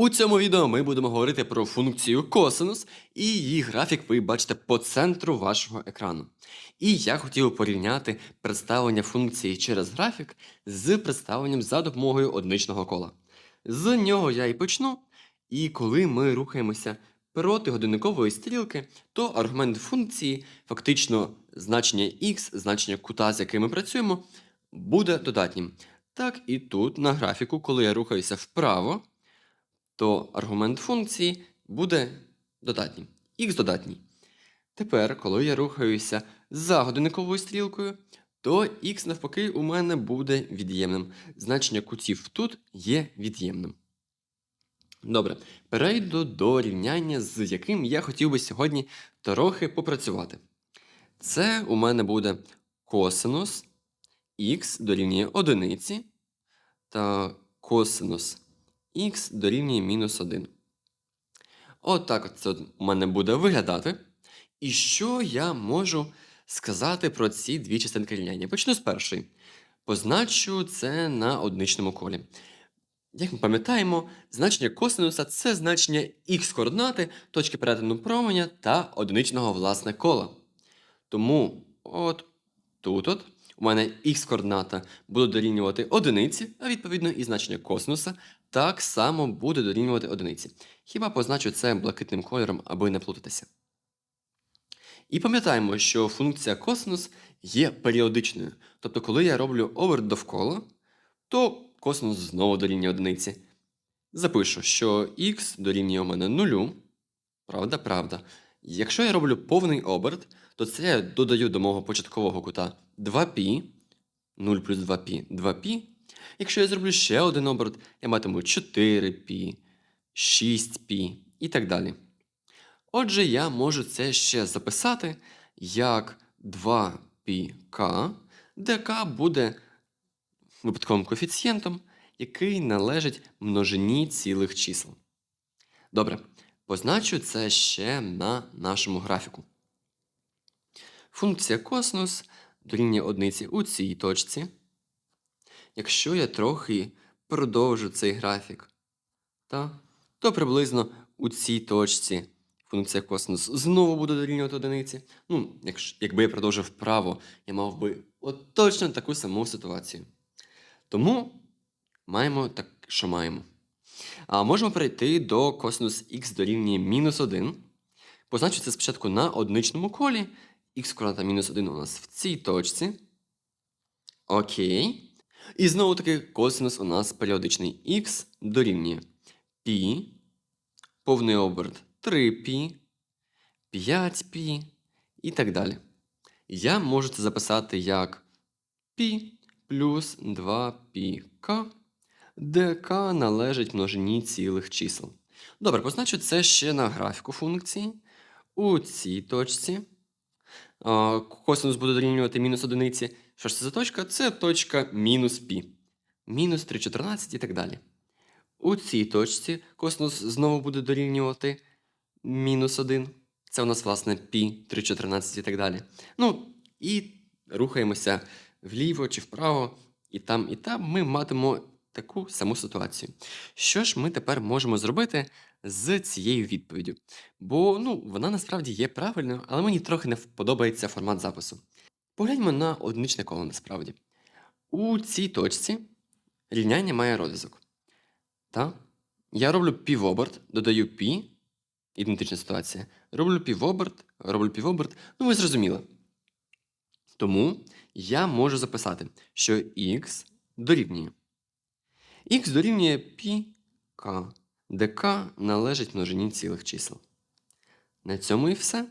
У цьому відео ми будемо говорити про функцію косинус, і її графік ви бачите по центру вашого екрану. І я хотів порівняти представлення функції через графік з представленням за допомогою одиничного кола. З нього я і почну. І коли ми рухаємося проти годинникової стрілки, то аргумент функції, фактично значення x, значення кута, з яким ми працюємо, буде додатнім. Так і тут на графіку, коли я рухаюся вправо, то аргумент функції буде додатнім. Х додатній. Тепер, коли я рухаюся за годинниковою стрілкою, то х навпаки у мене буде від'ємним. Значення кутів тут є від'ємним. Добре, перейду до рівняння, з яким я хотів би сьогодні трохи попрацювати. Це у мене буде косинус х дорівнює одиниці та косинус х дорівнює мінус 1. От так от це у мене буде виглядати. І що я можу сказати про ці дві частинки рівняння? Почну з першої. Позначу це на одиничному колі. Як ми пам'ятаємо, значення косинуса це значення х координати, точки перетину променя та одиничного власне кола. Тому от тут от у мене х координата буде дорівнювати одиниці, а відповідно і значення косинуса так само буде дорівнювати одиниці. Хіба позначу це блакитним кольором, аби не плутатися. І пам'ятаємо, що функція косинус є періодичною. Тобто, коли я роблю оберт довкола, то косинус знову дорівнює одиниці. Запишу, що х дорівнює у мене нулю. Правда, правда. Якщо я роблю повний оберт, то це я додаю до мого початкового кута 2π, 0 плюс 2π, 2π. Якщо я зроблю ще один оберт, я матиму 4π, 6π і так далі. Отже, я можу це ще записати як 2πk, де k буде випадковим коефіцієнтом, який належить множині цілих чисел. Добре, позначу це ще на нашому графіку. Функція косинус дорівнює одиниці у цій точці. Якщо я трохи продовжу цей графік, та, то приблизно у цій точці функція косинус знову буде дорівнювати одиниці. Ну, якщо, якби я продовжив вправо, я мав би от точно таку саму ситуацію. Тому маємо так, що маємо. А можемо перейти до косинус х дорівнює мінус 1. Позначу це спочатку на одиничному колі х координата мінус 1 у нас в цій точці. Окей. І знову таки косинус у нас періодичний х дорівнює π, повний оберт 3π, 5π і так далі. Я можу це записати як π плюс 2πk, де k належить множині цілих чисел. Добре, позначу це ще на графіку функції. У цій точці а, косинус буде дорівнювати мінус одиниці. Що ж це за точка? Це точка мінус π. Мінус 3,14 і так далі. У цій точці косинус знову буде дорівнювати мінус 1. Це у нас, власне, π 3,14 і так далі. Ну, і рухаємося вліво чи вправо, і там, і там ми матимемо таку саму ситуацію. Що ж ми тепер можемо зробити з цією відповіддю? Бо ну, вона насправді є правильною, але мені трохи не подобається формат запису. Погляньмо на одиничне коло насправді. У цій точці рівняння має розв'язок. Та? Я роблю півоберт, додаю пі, ідентична ситуація. Роблю півоберт, роблю півоберт, ну ви зрозуміли. Тому я можу записати, що х дорівнює. х дорівнює πk, де k належить множині цілих чисел. На цьому і все.